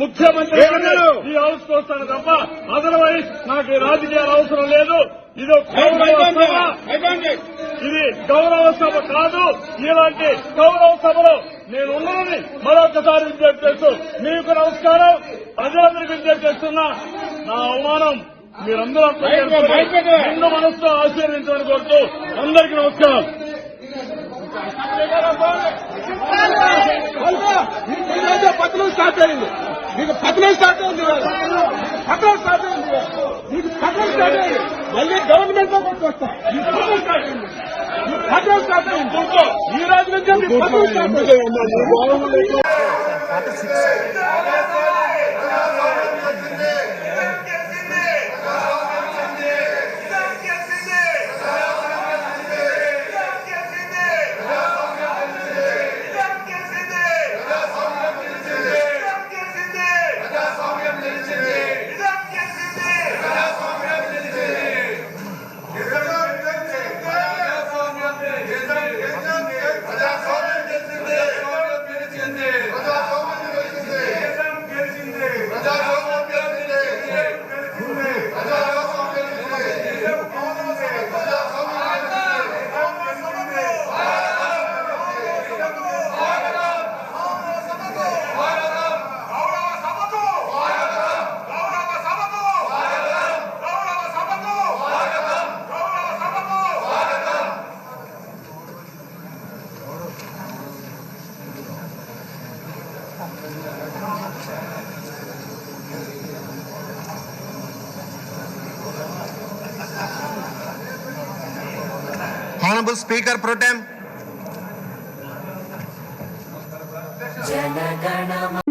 ముఖ్యమంత్రి? ఈ హౌస్ వస్తాను తప్ప అదర్వైజ్ నాకు ఈ రాజకీయాలు అవసరం లేదు. ఇది గౌరవ సభ. ఇది గౌరవ సభ కాదు. ఇలాంటి గౌరవ సభలో నేను ఉన్నానని మరొకసారి విజ్ఞప్తి చేస్తూ మీకు నమస్కారం. ప్రజలందరికీ విజ్ఞప్తి చేస్తున్నా. నా అవమానం మీరందరూ నిండు మనసుతో ఆశీర్వించమని కోరుతూ అందరికీ నమస్కారం. స్టార్ట్ అయింది. మీకు పతనం స్టార్ట్ అయింది. పతనం స్టార్ట్ అయింది. మీకు పతనం స్టార్ట్ అయింది. మళ్ళీ గవర్నమెంట్లో కొట్టుకొస్తాం పతనం స్టార్ట్ అయింది. మీకు పతనం స్టార్ట్ అయింది. ఈ రోజు నుంచి మీకు పతనం స్టార్ట్ అయింది. Honorable Speaker Pro Tem. जनगणम